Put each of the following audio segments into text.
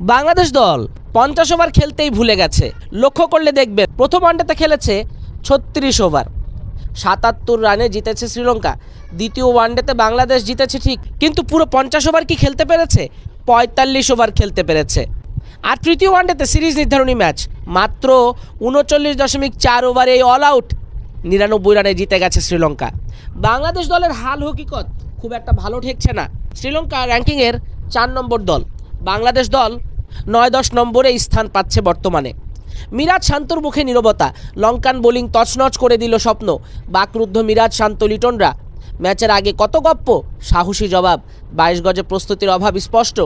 বাংলাদেশ দল পঞ্চাশ ওভার খেলতেই ভুলে গেছে। লক্ষ্য করলে দেখবেন, প্রথম ওয়ানডেতে খেলেছে ছত্রিশ ওভার। সাতাত্তর রানে জিতেছে শ্রীলঙ্কা। দ্বিতীয় ওয়ানডেতে বাংলাদেশ জিতেছে ঠিক, কিন্তু পুরো পঞ্চাশ ওভার কি খেলতে পেরেছে? পঁয়তাল্লিশ ওভার খেলতে পেরেছে। আর তৃতীয় ওয়ানডেতে সিরিজ নির্ধারণী ম্যাচ, মাত্র উনচল্লিশ দশমিক চার ওভারে অল আউট নিরানব্বই রানে জিতে গেছে শ্রীলঙ্কা। বাংলাদেশ দলের হাল হকিকত খুব একটা ভালো ঠেকছে না। শ্রীলঙ্কা র্যাঙ্কিংয়ের চার নম্বর দল। বাংলাদেশ দল নয় দশ নম্বরে স্থান পাচ্ছে বর্তমানে। মিরাজ শান্তর মুখে নিরবতা, লঙ্কান বোলিং তছনছ করে দিল স্বপ্ন। বাকরুদ্ধ মিরাজ শান্ত লিটনরা। ম্যাচের আগে কত গপ্প? সাহসী জবাব। বাইশ গজে প্রস্তুতির অভাব স্পষ্ট।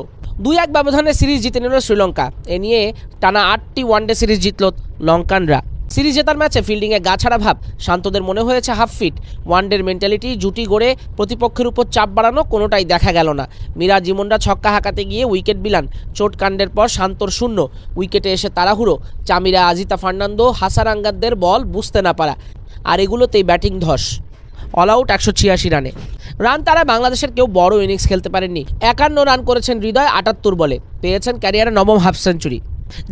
দুই এক ব্যবধানে সিরিজ জিতে নিল শ্রীলঙ্কা। এ নিয়ে টানা আটটি ওয়ানডে সিরিজ জিতল লঙ্কানরা। সিরিজ জেতার ম্যাচে ফিল্ডিংয়ে গা ছাড়া ভাব। শান্তদের মনে হয়েছে হাফ ফিট। ওয়ানডের মেন্টালিটি, জুটি গড়ে প্রতিপক্ষের উপর চাপ বাড়ানো কোনোটাই দেখা গেল না। মিরাজ ইমনরা ছক্কা হাঁকাতে গিয়ে উইকেট বিলান। চোট কাণ্ডের পর শান্তর শূন্য। উইকেটে এসে তাড়াহুড়ো। চামিরা, আজিতা ফার্নান্দো হাসারাঙ্গাদের বল বুঝতে না পারা। আর এগুলোতেই ব্যাটিং ধস। অল আউট একশো ছিয়াশি রানে। রান তারা বাংলাদেশের কেউ বড় ইনিংস খেলতে পারেননি। একান্ন রান করেছেন হৃদয় আটাত্তর বলে। পেয়েছেন ক্যারিয়ারে নবম হাফ সেঞ্চুরি।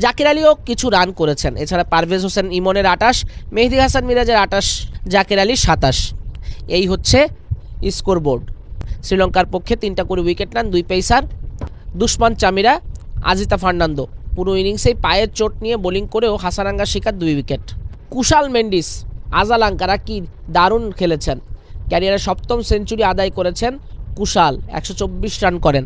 জাকির আলীও কিছু রান করেছেন। এছাড়া পারভেজ হোসেন ইমনের আটাশ, মেহেদি হাসান মিরাজের আটাশ, জাকির আলীর সাতাশ। এই হচ্ছে স্কোর বোর্ড শ্রীলঙ্কার পক্ষে তিনটা করে উইকেট নেন দুই পেসার দুষ্মান চামিরা, আজিতা ফার্নান্দো। পুরো ইনিংসেই পায়ের চোট নিয়ে বোলিং করেও হাসারাঙ্গার শিকার দুই উইকেট। কুশাল মেন্ডিস আজালাঙ্কারা কি দারুণ খেলেছেন। ক্যারিয়ারে সপ্তম সেঞ্চুরি আদায় করেছেন কুশাল, একশো চব্বিশ রান করেন।